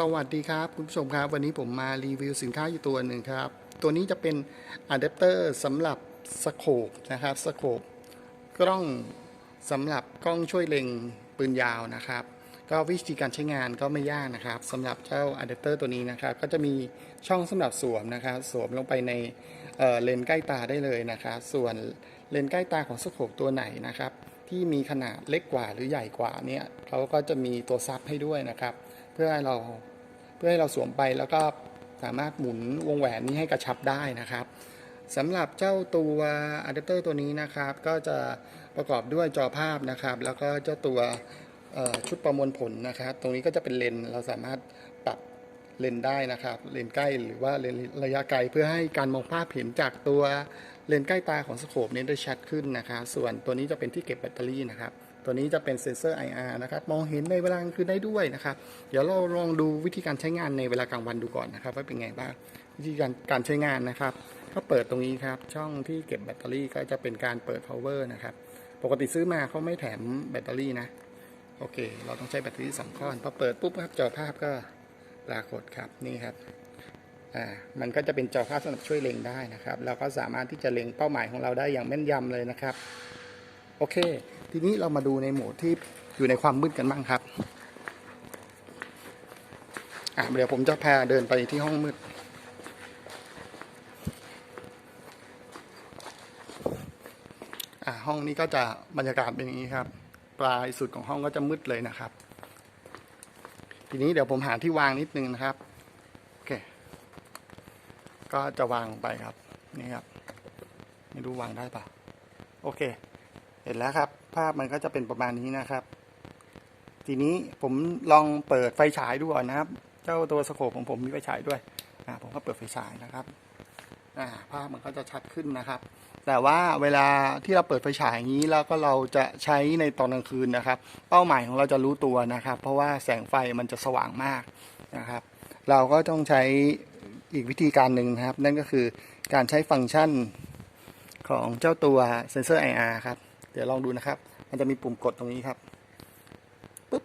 สวัสดีครับคุณผู้ชมครับ วันนี้ผมมารีวิวสินค้าอยู่ตัวหนึ่งครับ ตัวนี้จะเป็นอะแดปเตอร์สำหรับสโคปนะครับสโคปกล้องสำหรับกล้องช่วยเล็งปืนยาวนะครับ ก็วิธีการใช้งานก็ไม่ยากนะครับสำหรับเจ้าอะแดปเตอร์ตัวนี้นะครับ ก็จะมีช่องสำหรับสวมนะครับ สวมลงไปในเเลนส์ใกล้ตาได้เลยนะครับ ส่วน เลนส์ใกล้ตาของสโคปตัวไหนนะครับ ที่มีขนาดเล็กกว่าหรือใหญ่กว่าเนี่ยเขาก็จะมีตัวซับให้ด้วยนะครับ เพื่อให้เราเพื่อให้เราสวมไปแล้วก็สามารถหมุนวงแหวนนี้ให้กระชับได้นะครับสำหรับเจ้าตัวอะแดปเตอร์ตัวนี้นะครับ ก็จะประกอบด้วยจอภาพนะครับ แล้วก็เจ้าตัวชุดประมวลผลนะครับ ตรงนี้ก็จะเป็นเลนเราสามารถปรับเลนได้นะครับ เลนใกล้หรือว่าเลนระยะไกลเพื่อให้การมองภาพเห็นจากตัว เลนส์ใกล้ตาของสโคปนี้ได้ชัดขึ้นนะครับ ส่วนตัวนี้จะเป็นที่เก็บแบตเตอรี่นะครับ ตัวนี้จะเป็นเซ็นเซอร์ IR นะครับ มองเห็นในเวลากลางคืนได้ด้วยนะครับ เดี๋ยวเราลองดูวิธีการใช้งานในเวลากลางวันดูก่อนนะครับ ว่าเป็นไงบ้าง วิธีการการใช้งานนะครับ ก็เปิดตรงนี้ครับ ช่องที่เก็บแบตเตอรี่ก็จะเป็นการเปิด power นะครับ ปกติซื้อมาเขาไม่แถมแบตเตอรี่นะ โอเค เราต้องใช้แบตเตอรี่สองก้อน พอเปิดปุ๊บครับจอภาพก็ปรากฏครับ นี่ครับ มันก็จะเป็นจอภาสำหรับช่วยเล็งได้นะครับ เราก็สามารถที่จะเล็งเป้าหมายของเราได้อย่างแม่นยำเลยนะครับ โอเค ทีนี้เรามาดูในโหมดที่อยู่ในความมืดกันบ้างครับอะเดี๋ยวผมจะพาเดินไปที่ห้องมืด อะห้องนี้ก็จะบรรยากาศเป็นอย่างนี้ครับ ปลายสุดของห้องก็จะมืดเลยนะครับ ทีนี้เดี๋ยวผมหาที่วางนิดนึงนะครับ ก็จะวางไปครับ นี่ครับ ไม่รู้วางได้ปะโอเค เห็นแล้วครับ ภาพมันก็จะเป็นประมาณนี้นะครับ ทีนี้ผมลองเปิดไฟฉายดูก่อนนะครับ เจ้าตัวสโคปของผมมีไฟฉายด้วยอ่าผมก็เปิดไฟฉายนะครับอ่าภาพมันก็จะชัดขึ้นนะครับ แต่ว่าเวลาที่เราเปิดไฟฉายอย่างนี้แล้วก็เราจะใช้ในตอนกลางคืนนะครับ เป้าหมายของเราจะรู้ตัวนะครับ เพราะว่าแสงไฟมันจะสว่างมากนะครับ เราก็ต้องใช้ อีกวิธีการหนึ่งนะครับ นั่นก็คือการใช้ฟังก์ชันของเจ้าตัวเซนเซอร์ IR ครับ เดี๋ยวลองดูนะครับ มันจะมีปุ่มกดตรงนี้ครับปึ๊บ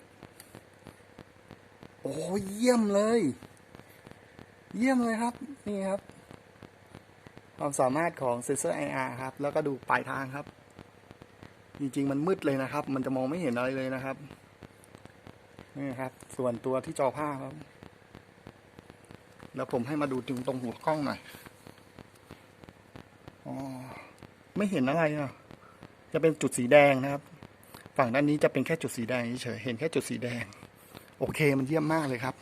โอ้เยี่ยมเลย เยี่ยมเลยครับ นี่ครับ ความสามารถของเซนเซอร์ IR ครับ แล้วก็ดูปลายทางครับ จริงๆ มันมืดเลยนะครับ มันจะมองไม่เห็นอะไรเลยนะครับนี่ครับ ส่วนตัวที่จอภาพครับ แล้วผมให้มาดูถึงตรงหัวกล้องหน่อยอ๋อไม่เห็นอะไรอะจะเป็นจุดสีแดงนะครับ ฝั่งด้านนี้จะเป็นแค่จุดสีแดงเฉยเห็นแค่จุดสีแดง โอเคมันเยี่ยมมากเลยครับ